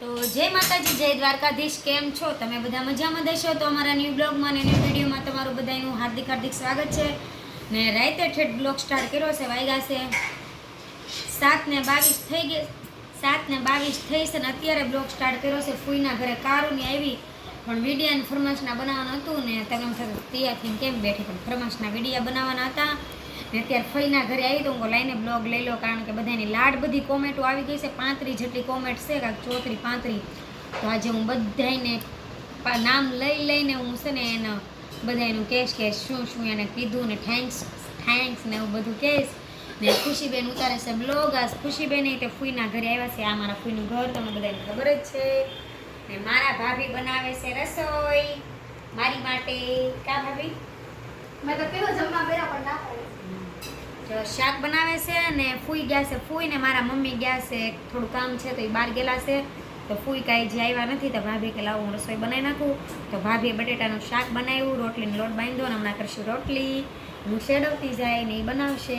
તો જય માતાજી, જય દ્વારકાધીશ, કેમ છો? તમે બધા મજામાં દેશો? તો અમારા ન્યૂ બ્લોગમાં અને ન્યૂ વિડીયોમાં તમારું બધાનું હાર્દિક હાર્દિક સ્વાગત છે. ને રાતે ઠેઠ બ્લોગ સ્ટાર્ટ કર્યો છે વાગ્યા છે. સાત ને બાવીસ થઈ ગઈ, સાત ને બાવીસ થઈ છે ને અત્યારે બ્લોગ સ્ટાર્ટ કર્યો છે, ફૂઈના ઘરે કારુની આવી. પણ વિડીયાની ફરમાશના બનાવવાનું હતું ને તમે તૈયાર થઈને કેમ બેઠી પણ ફરમાશના વિડીયા બનાવવાના હતા. ને અત્યારે ફઈના ઘરે આવી કહું, લાઈને બ્લોગ લઈ લો, કારણ કે બધાની લાડ બધી કોમેન્ટો આવી ગઈ છે. પાંત્રીસ જેટલી કોમેન્ટ છે, કાંક ચોત્રી પાંત્રી તો આજે હું બધાને નામ લઈ લઈને હું છે ને એને બધાનું કહેશ કે શું શું એને કીધું ને થેન્ક્સ થેન્ક્સ ને એવું બધું કહીશ. ને ખુશીબેન ઉતારે છે બ્લોગ. આ ખુશીબેન તે ફૂઈના ઘરે આવ્યા છે. આ મારા ફૂઈનું ઘર, તમને બધાને ખબર જ છે. ને મારા ભાભી બનાવે છે રસોઈ. મારી માટે કા ભાભી? મેં તો કેવો જમવા બેરા પણ ના. જો શાક બનાવે છે ને ફૂઈ ગયા છે ફૂઈ ને મારા મમ્મી ગયા છે થોડું કામ છે તો એ બહાર ગયેલા છે. તો ફૂઈ કાંઈ જે આવ્યા નથી તો ભાભી કે લાવો હું રસોઈ બનાવી નાખું. તો ભાભીએ બટેટાનું શાક બનાવ્યું રોટલીનો લોટ બાંધ્યો અને હમણાં કરશું રોટલી. હું શેડવતી જાય ને એ બનાવશે.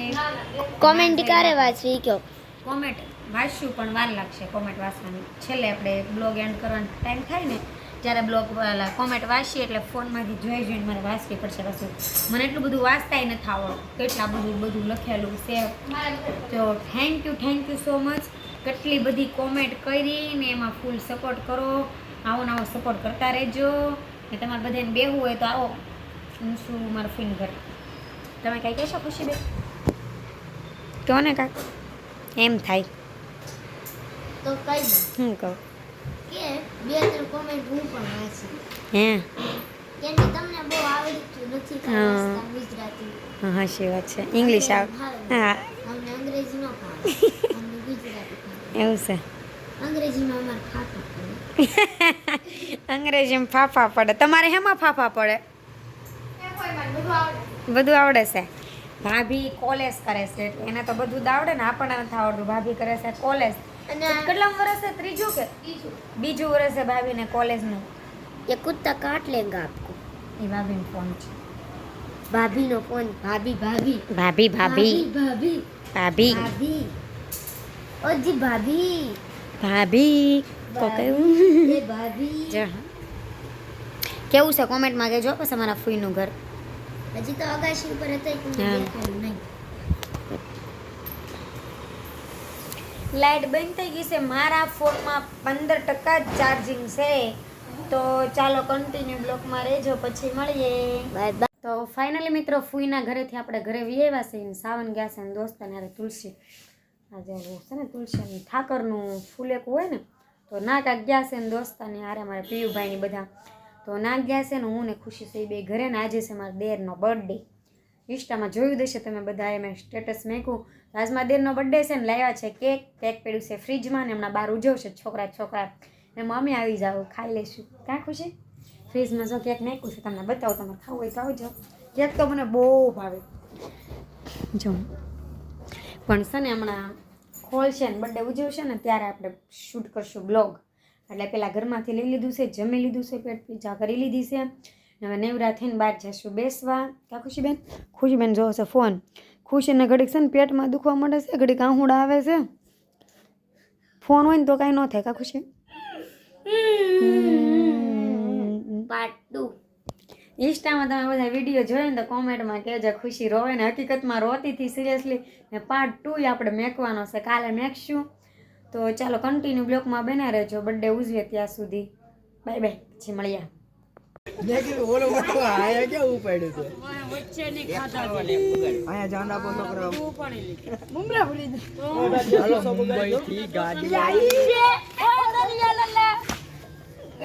કોમેન્ટ ક્યારે વાંચવી કયો કોમેન્ટ વાંચશું પણ વાર લાગશે કોમેન્ટ વાંચવાની. છેલ્લે આપણે બ્લોગ એન્ડ કરવાનો ટાઈમ થાય ને ત્યારે બ્લોગ કોમેન્ટ વાંચીએ એટલે ફોનમાંથી જોઈ જોઈને મારે વાંચવી પડશે પાછું. મને એટલું બધું વાંચતાય નથી આવડતું. કેટલા બધું બધું લખેલું છે. તો thank you thank you so much કેટલી બધી કોમેન્ટ કરી ને એમાં ફૂલ સપોર્ટ કરો. આવો ને આવો સપોર્ટ કરતા રહેજો. ને તમારે બધાને બેહવું હોય તો આવો. હું શું મારું ફીન ઘર. તમે કાંઈ કહેશો ખુશી બે કહો ને કાંક એમ થાય. તો કઈ દો હું કહું? કે બે ત્રણ કોમેન્ટ હું પણ વાંચી. હે? કેમ કે તમને બહુ આવડતું નથી હા. વાંચતા ગુજરાતી. હા હાશી વાત છે. ઇંગ્લિશ આવ હા. અમને અંગ્રેજી ન ફાવે અમને ગુજરાતી એવું છે. અંગ્રેજીમાં અમારે ફાફા પડે. અંગ્રેજીમાં ફાફા પડે. તમારે હેમાં ફાફા પડે? એ કોઈ મને બધું આવડે. છે. ભાભી કોલેજ કરે છે. એને તો બધું જ આવડે ને આપણને નથી આવડતું. ભાભી કરે છે કોલેજ અને કેટલા વર્ષે ત્રીજું કે? બીજું. વર્ષે છે ભાભીને કોલેજનું? એ કુત્તા કાટ લેંગા આપકો. એ ભાભીનો ફોન છે. ભાભીનો ફોન ભાભી ભાભી. ભાભી ભાભી. ભાભી ભાભી. ભાભી. ઓજી ભાભી. ભાભી. કો કહ્યું એ ભાભી. જા કેવું છે? કોમેન્ટમાં કહેજો. પછી અમારા ફૂઈનું ઘર. હજી તો અગાશી ઉપર હતા નહીં. લાઇટ બંધ થઈ ગઈ છે. મારા ફોનમાં પંદર ટકા જ ચાર્જિંગ છે. તો ચાલો કન્ટિન્યુ બ્લોકમાં રહેજો પછી મળીએ. બાય બાય તો ફાઇનલી મિત્રો ફૂઈના ઘરેથી આપણે ઘરે વિયેવા છે ને સાવન ગયા છે ને દોસ્તાને હારે તુલસી. આજે છે ને તુલસી અને ઠાકરનું ફૂલેકું હોય ને તો ના કાંક ગયા છે ને દોસ્તાને હારે મારે પિયુભાઈની બધા. તો ના ગયા છે ને હું ને ખુશી થઈ બે ઘરે ને આજે છે મારા દેરનો બર્થડે ઇન્સ્ટામાં જોયું દેશે તમે બધાએ મેં સ્ટેટસ મેક્યું. તો દેરનો બર્થડે છે ને લાવ્યા છે કેક કેક પડ્યું છે ફ્રીજમાં ને હમણાં બહાર ઉજવશે છોકરા છોકરા. ને મમ્મી આવી જાઓ ખાઈ લઈશું. કાં ખુશી? ફ્રીજમાં જો કેક નાખ્યું છે, તમને બતાવો તમે ખાવું હોય તો આવજો. કેક તો મને બહુ ભાવે. જો. પણ છે ને હમણાં ખોલશે ને બર્થડે ઉજવશે ને ત્યારે આપણે શૂટ કરશું બ્લોગ એટલે પેલા ઘરમાંથી લઈ લીધું છે, જમી લીધું છે, પેટ પીઝા કરી લીધી છે. હવે નેવરા થઈને બહાર જશું બેસવા. કા ખુશીબેન? ખુશીબેન જોવો છે ફોન ખુશીને ઘડીક છે ને પેટમાં દુખવા માંડે છે ઘડીક આહુડા આવે છે. ફોન હોય ને તો કાંઈ ન થાય કા ખુશી? પાર્ટ ટુ ઇન્સ્ટામાં તમે બધા વીડિયો જોયો ને તો કોમેન્ટમાં કહેજો ખુશી રોવે ને. હકીકતમાં રોતી હતી સિરિયસલી ને પાર્ટ ટુ આપણે મેકવાનો છે. કાલે મેકશું. તો ચાલો કન્ટિન્યુ બ્લોકમાં બના રહેજો. બર્થડે ઉજવે ત્યાં સુધી. બાય બાય પછી મળીએ ઓલો મોટો આયા ક્યાં ઉપાડ્યું છે અહીંયા જાંડા બોલો કરો. હાલો મુંબઈ થી ગાડી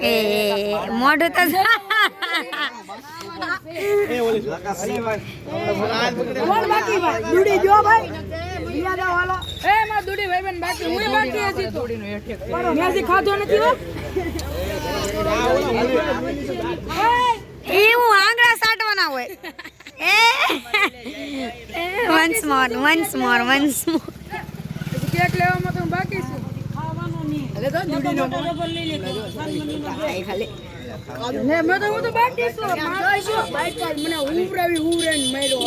એ મોઢું તો દુડી જો એવું આંગળા સાટવાના હોય. એ. Once more once more once more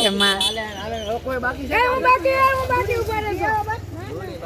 એમાં કોઈ બાકી છે તો હું છું છે એ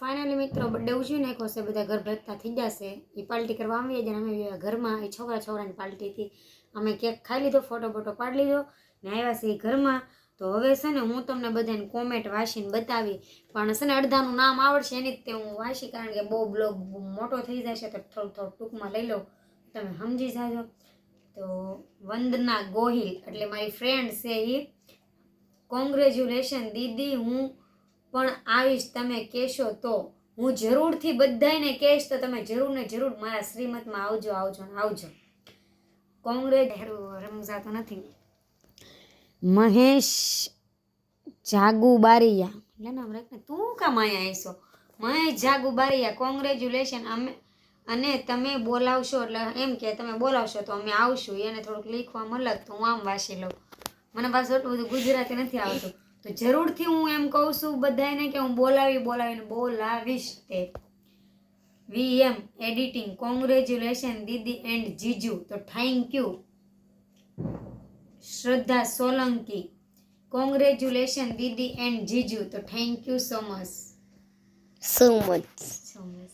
ફાઇનલી મિત્રો બર્થડે ઉજવી નાખ્યો છે બધા ઘર ભેગતા થઈ જશે. એ પાર્ટી કરવા આવીએ અને અમે ઘરમાં એ છોકરા છોકરાની પાર્ટી હતી. અમે કેક ખાઈ લીધો, ફોટો બોટો પાડી લીધો ને આવ્યા છે એ ઘરમાં. તો હવે છે ને હું તમને બધાને કોમેન્ટ વાંચીને બતાવી. પણ છે ને અડધાનું નામ આવડશે એની જ તે હું વાંચી, કારણ કે બહુ બ્લોગ મોટો થઈ જશે તો થોડું થોડું ટૂંકમાં લઈ લો તમે સમજી જાજો. તો વંદના ગોહિલ, એટલે મારી ફ્રેન્ડ છે એ કોંગ્રેચ્યુલેશન દીદી, હું પણ આવીશ તમે કહેશો તો હું જરૂરથી બધાયને કહેશ તો તમે જરૂર ને જરૂર મારા શ્રીમતમાં આવજો આવજો આવજો. કોંગ્રેસ રમઝાતો નથી. મહેશ જાગુ બારિયા લે નામ તું કામ અહીંયા આવીશો? મહેશ જાગુ બારિયા કોંગ્રેચ્યુલેશન અમે અને તમે બોલાવશો એટલે એમ કે તમે બોલાવશો તો અમે આવશું. એને થોડુંક લીખવા અલગ તો હું આમ વાંચી લઉં. મને પાછું એટલું બધું ગુજરાતી નથી આવતું. તો જરૂરથી હું એમ કહું છું બધાને કે હું બોલાવી બોલાવીને બોલાવીશ તે. વીએમ એડિટિંગ કોંગ્રેચ્યુલેશન દીદી એન્ડ જીજુ. તો થેન્ક યુ શ્રદ્ધા સોલંકી કોંગ્રેચ્યુલેશન દીદી એન્ડ જીજુ. તો thank you so much so much so much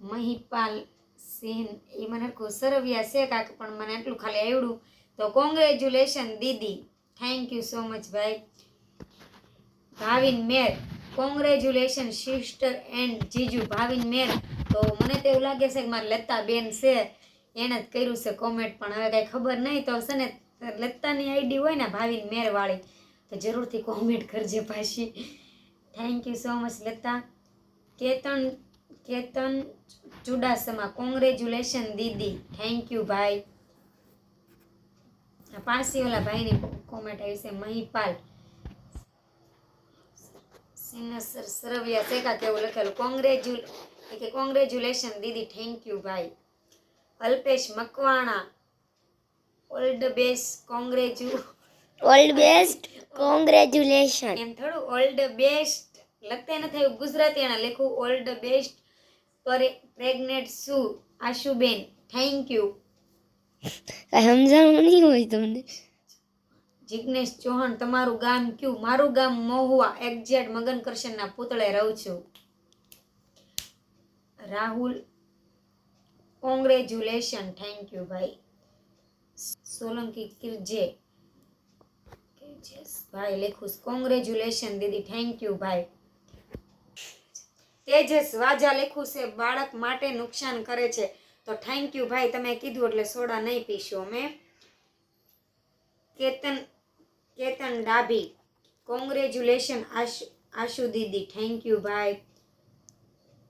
Mahipal Singh એ મને હરખું સરવિયા છે કાક પણ મને એટલું ખાલી આવડું તો કોંગ્રેચ્યુલેશન દીદી. થેન્ક યુ સો મચ ભાઈ. Bhavin Mer congratulation sister and જીજુ. ભાવિન મેર, તો મને તો એવું લાગે છે કે મારી લતા બેન છે, એને જ કર્યું છે કોમેન્ટ પણ હવે કાંઈ ખબર નહીં. તો હશે ને, લતાની આઈડી હોય ને ભાવિન મેરવાળી તો જરૂરથી કોમેન્ટ કરજે પાછી. Thank you so much Lata. Ketan Ketan Chudasama congratulation Didi. Thank you ભાઈ. પારસી ઓલા ભાઈની કોમેન્ટ આવી છે મહિપાલ. સિન્નસર સરવિયા શેકા કેવું લખેલું? કોંગ્રેચ્યુલ કે કોંગ્રેચ્યુલેશન દીદી થેન્ક યુ ભાઈ. Alpesh Makwana. All the best congratu all the best congratulation એમ થોડું ઓલ્ડ બેસ્ટ લખતા નથી થયું ગુજરાતી એના લખું ઓલ્ડ બેસ્ટ પર પ્રેગ્નેન્ટ શું આશુબેન થેન્ક યુ કઈ સમજાણું નહીં હોય તમને. જિગ્નેશ ચૌહાણ, તમારું ગામ કયું? મારું ગામ મહુવા, એક્ઝેટ મગન કરશનના પૂતળે રહું છું. રાહુલ, કોંગ્રેચ્યુલેશન. થેન્ક યુ ભાઈ. સોલંકી કિરજે ભાઈ, લેખું કોંગ્રેચ્યુલેશન, દીદી. થેન્ક યુ ભાઈ. તેજસ વાજા લેખું છે. બાળક માટે નુકસાન કરે છે. તો થેન્ક યુ ભાઈ તમે કીધું એટલે સોડા નહીં પીશું અમે. કેતન કેતન ડાભી કોંગ્રેચ્યુલેશન આશુ આશુ દીદી થેન્ક યુ ભાઈ.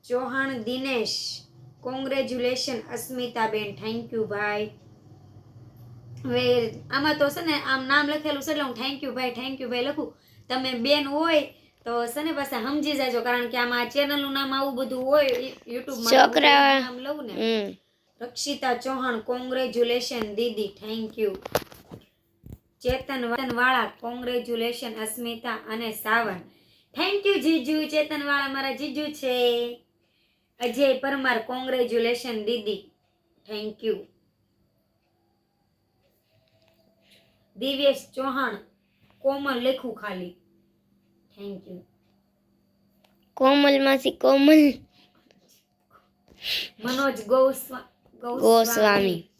Chauhan Dinesh congratulation Asmitaben thank you ભાઈ. હવે આમાં તો છે ને આમ નામ લખેલું છે એટલે હું થેન્ક યુ ભાઈ થેન્ક યુ ભાઈ લખું. તમે બેન હોય તો છે ને પાછા સમજી જાજો કારણ કે આમાં ચેનલનું નામ આવું બધું હોય યુટ્યુબમાં છોકરા- નામ લઉં ને. હમ. રક્ષિતા ચૌહાણ કોંગ્રેચ્યુલેશન દીદી થેન્ક યુ ચેતન વાળા કોંગ્રેચ્યુલેશન અસ્મિતા અને સાવન. થેન્ક યુ જીજુ. ચેતન વાળા મારા જીજુ છે. અજય પરમાર કોંગ્રેચ્યુલેશન દીદી થેન્ક યુ દિવ્યેશ ચૌહાણ કોમલ લખું ખાલી. થેન્ક યુ કોમલ માસી કોમલ. મનોજ ગોસ્વા ગોસ્વામી.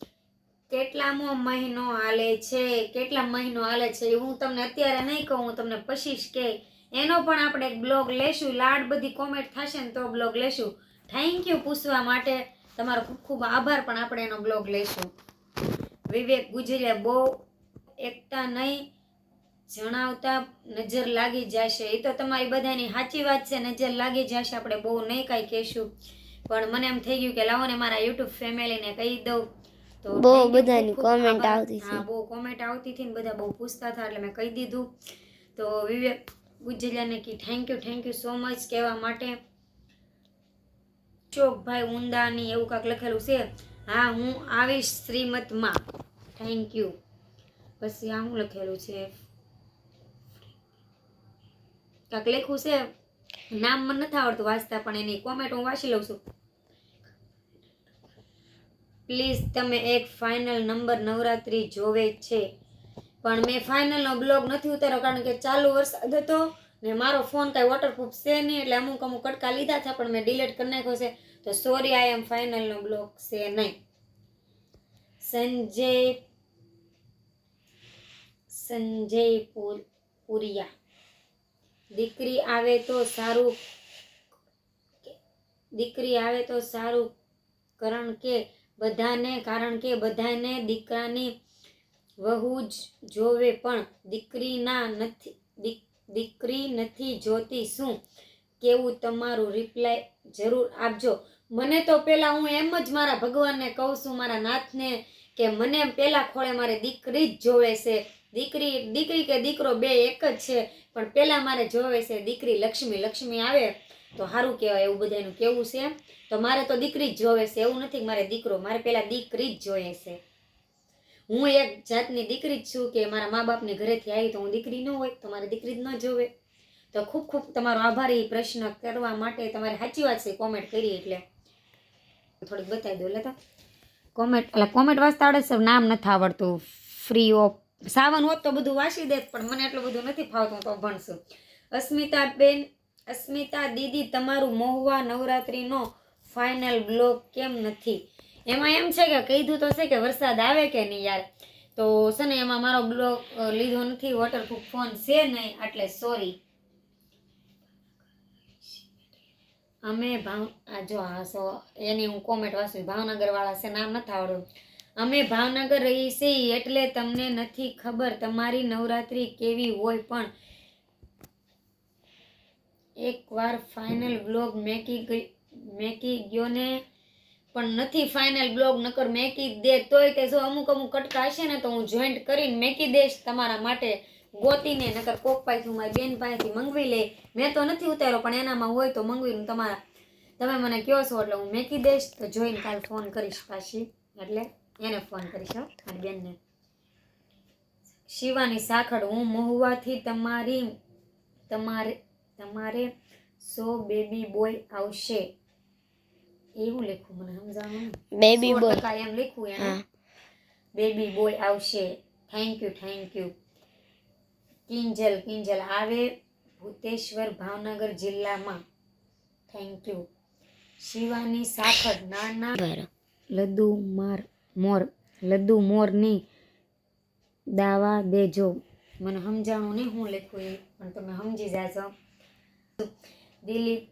કેટલામો મહિનો હાલે છે, કેટલા મહિનો હાલે છે હું તમને અત્યારે નહીં કહું, હું તમને પછીશ કે એનો પણ આપણે બ્લોગ લેશું, લાડ બધી કોમેન્ટ થશે ને તો બ્લોગ લેશું. થેન્ક યુ પૂછવા માટે તમારો ખૂબ ખૂબ આભાર, પણ આપણે એનો બ્લોગ લેશું. વિવેક ગુજરિયા બહુ એકતા નહીં જણાવતા, નજર લાગી જશે. એ તો તમારી બધાની સાચી વાત છે, નજર લાગી જશે, આપણે બહુ નહીં કાંઈ કહેશું. પણ મને એમ થઈ ગયું કે લાવો ને મારા યુટ્યુબ ફેમિલીને કહી દઉં. તો બહુ બધાની આભાર. આવતી હતી. હા બહુ કોમેન્ટ આવતી હતી ને બધા બહુ પૂછતા હતા એટલે મેં કહી દીધું. તો વિવેક ગુજરિયાને કી thank you thank you so much કહેવા માટે ચોકભાઈ ઊંડાની એવું કાંક લખેલું છે. હા હું આવીશ શ્રીમતમાં. થેન્ક યુ પછી આ હું લખેલું છે? કાંક લખ્યું છે? નામ મને નથી આવડતું વાંચતા, પણ એની કોમેન્ટ હું વાંચી લઉં છું. પ્લીઝ તમે એક ફાઇનલ નંબર નવરાત્રી જોવે છે. પણ મેં ફાઇનલનો બ્લોગ નથી ઉતાર્યો, કારણ કે ચાલુ વરસાદ હતો ને મારો ફોન કાંઈ વોટરપ્રૂફ છે નહીં, એટલે અમુક અમુક કટકા લીધા છે, પણ મેં ડિલેટ કરી નાખ્યો છે. તો સોરી આઈ એમ ફાઇનલનો બ્લોગ છે નહીં. સંજય સંજય પુરિયા. દીકરી આવે તો સારું દીકરી આવે તો સારું, કારણ કે બધાને, કારણ કે બધાને દીકરાની વહુ જ જોવે, પણ દીકરીના નથી દીકરી નથી જોતી. શું? કેવું તમારું રિપ્લાય જરૂર આપજો. મને તો પહેલાં હું એમ જ મારા ભગવાનને કહું છું, મારા નાથને કે મને પહેલાં ખોળે મારે દીકરી જ જોવે છે. દીકરી દીકરી કે દીકરો બે એક જ છે, પણ પહેલાં મારે જોવે છે દીકરી લક્ષ્મી લક્ષ્મી આવે. તો સારું કહેવાય એવું બધાનું કેવું છે? તો મારે તો દીકરી જ જોવે છે, એવું નથી મારે દીકરો, મારે પહેલાં દીકરી જ જોઈએ છે. હું એક જાતની દીકરી જ છું કે મારા મા બાપને ઘરેથી આવી તો હું દીકરી ન હોય, તો મારે દીકરી જ ન જોવે. તો ખૂબ ખૂબ તમારો આભાર પ્રશ્ન કરવા માટે તમારે સાચી વાત છે કોમેન્ટ કરી એટલે. થોડીક બતાવી દો એટલે કોમેન્ટ, એટલે કોમેન્ટ વાંચતા આવડે છે, નામ નથી આવડતું. ફ્રી ઓફ સાવન હોત તો બધું વાંચી દેત, પણ મને એટલું બધું નથી ફાવતું તો ભણશું. અસ્મિતા બેન અસ્મિતા દીદી, તમારું મહુવા નવરાત્રિનો ફાઇનલ બ્લોગ કેમ નથી? એમાં એમ છે કે કીધું તો છે કે વરસાદ આવે કે નહીં યાર? તો છે ને, એમાં મારો બ્લોગ લીધો નથી વોટરપ્રૂફ ફોન છે નહીં, એટલે સોરી અમે ભાવ જો હાસો એની હું કોમેન્ટ વાંચું ભાવનગર વાળા છે નામ નથી આવડ્યું અમે ભાવનગર રહી છીએ એટલે તમને નથી ખબર. તમારી નવરાત્રિ કેવી હોય પણ એકવાર ફાઇનલ બ્લોગ મેકી ગઈ મેકી ગયો ને પણ નથી ફાઇનલ બ્લોગ નકર મેકી દે. તોય તે જો અમુક અમુક કટકા હશે ને તો હું જોઈન્ટ કરીને મેકી દઈશ તમારા માટે. ગોતીને નકર કોક પાસેથી મારી બેન પાસેથી મંગવી લે. મેં તો નથી ઉતાર્યો પણ એનામાં હોય તો મંગવીને તમારા તમે મને કહો છો એટલે હું મેકી દઈશ. તો જોઈને કાલ ફોન કરીશ પાછી એટલે એને ફોન કરીશ મારી બેનને. શિવાની સાખડ હું મહુવાથી તમારી તમારે તમારે સો બેબી બોય આવશે. એવું લખું મને સમજાણું? બેબી બોય એમ લખ્યું એને. બેબી બોય આવશે. Thank you thank you Kinjal Kinjal, આવે ભૂતેશ્વર ભાવનગર જિલ્લામાં. થેન્ક યુ શિવાની સાખર, નાના લદ્દુ માર, મોર લદ્દુ મોરની દાવા દેજો. મને સમજાણું નહીં હું લખું એ, પણ તમે સમજી જાજો દિલીપ,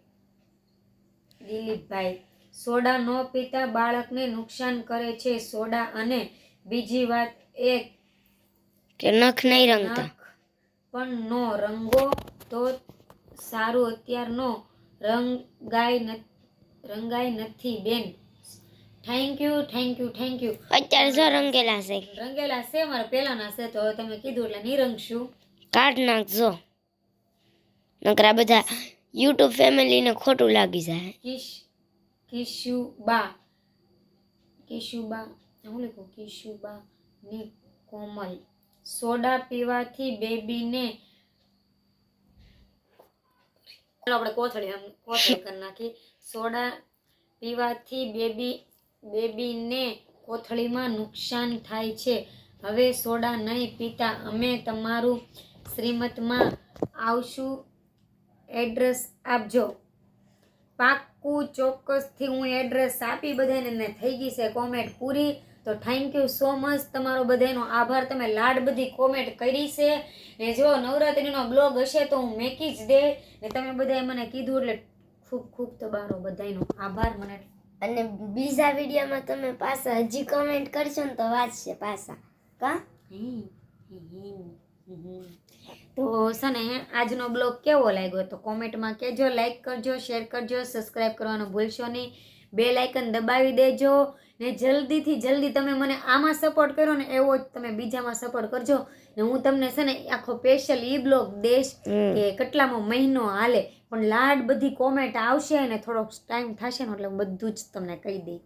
દિલીપભાઈ, સોડા ન પીતા બાળકને નુકસાન કરે છે સોડા અને બીજી વાત એ કે નખ નહીં રંગતા. પણ નો રંગો તો સારું અત્યારનો રંગાય રંગાઈ નથી બેન. Thank you thank you thank you અત્યારે જો રંગેલા છે. રંગેલા છે મારા પહેલાના છે તો તમે કીધું એટલે નહીં રંગશું કાઢ નાખજો નકરા બધા યુટ્યુબ ફેમિલીને ખોટું લાગી જાય. કિશ કિશુબા કિશુબા હું લખું કિશુબા ની કોમલ. સોડા પીવાથી બેબીને આપણે કોથળી આમ કોથળી કરી નાખી સોડા પીવાથી બેબી, બેબીને કોથળીમાં નુકસાન થાય છે. હવે સોડા નહીં પીતા અમે તમારું શ્રીમતમાં આવશું. એડ્રેસ આપજો. પાક્કું ચોક્કસથી હું એડ્રેસ આપી બધાને થઈ ગઈ છે કોમેન્ટ પૂરી. તો થેન્ક યુ સો મચ તમારો બધાનો આભાર. તમે લાડ બધી કોમેન્ટ કરી છે. ને જો નવરાત્રિનો બ્લોગ હશે તો હું મેકી જ દે. ને તમે બધાએ મને કીધું એટલે ખૂબ ખૂબ તમારો બધાનો આભાર. મને અને બીજા વિડીયોમાં તમે પાછા હજી કમેન્ટ કરશો ને તો વાંચશે પાછા. કા? તો છે ને આજનો બ્લોગ કેવો લાગ્યો તો કોમેન્ટમાં કહેજો લાઈક કરજો શેર કરજો સબસ્ક્રાઈબ કરવાનું ભૂલશો નહીં. બે લાઇકન દબાવી દેજો. ને જલ્દીથી જલ્દી તમે મને આમાં સપોર્ટ કરો ને એવો જ તમે બીજામાં સપોર્ટ કરજો. ને હું તમને છે ને આખો સ્પેશિયલ ઈ બ્લોગ દેશ કે કેટલામો મહિનો હાલે. પણ લાડ બધી કોમેન્ટ આવશે અને થોડોક ટાઈમ થશે ને એટલે બધું જ તમને કહી દઈ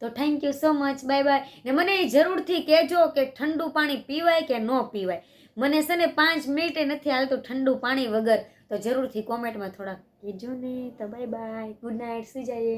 તો thank you so much bye bye ને મને એ જરૂરથી કહેજો કે ઠંડુ પાણી પીવાય કે ન પીવાય. મને છે ને પાંચ મિનિટે નથી હાલતું ઠંડુ પાણી વગર. તો જરૂરથી કોમેન્ટમાં થોડાક કહેજો ને. તો બાય બાય ગુડ નાઇટ સુઈ જઈએ